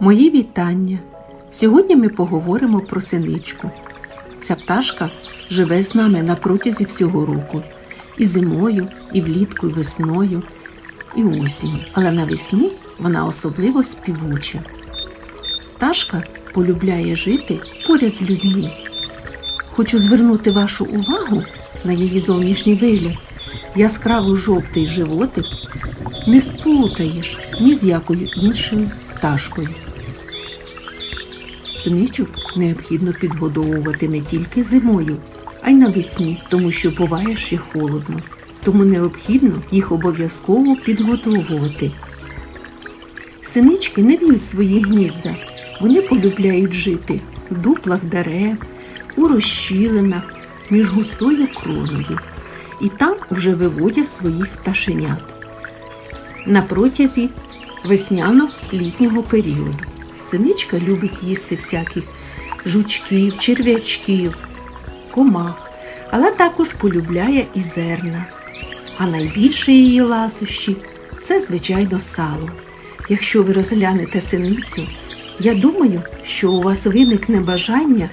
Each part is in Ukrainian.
Мої вітання. Сьогодні ми поговоримо про синичку. Ця пташка живе з нами на протязі всього року. І зимою, і влітку, і весною, і осінь. Але навесні вона особливо співуча. Пташка полюбляє жити поряд з людьми. Хочу звернути вашу увагу на її зовнішній вигляд. Яскраво жовтий животик не сплутаєш ні з якою іншою пташкою. Синичок необхідно підгодовувати не тільки зимою, а й навесні, тому що буває ще холодно. Тому необхідно їх обов'язково підгодовувати. Синички не в'ють свої гнізда. Вони полюбляють жити в дуплах дерев, у розщілинах, між густою кроною. І там вже виводять своїх пташенят на протязі весняно-літнього періоду. Синичка любить їсти всяких жучків, черв'ячків, комах, але також полюбляє і зерна. А найбільше її ласощі це, звичайно, сало. Якщо ви розглянете синицю, я думаю, що у вас виникне бажання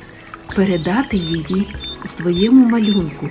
передати її у своєму малюнку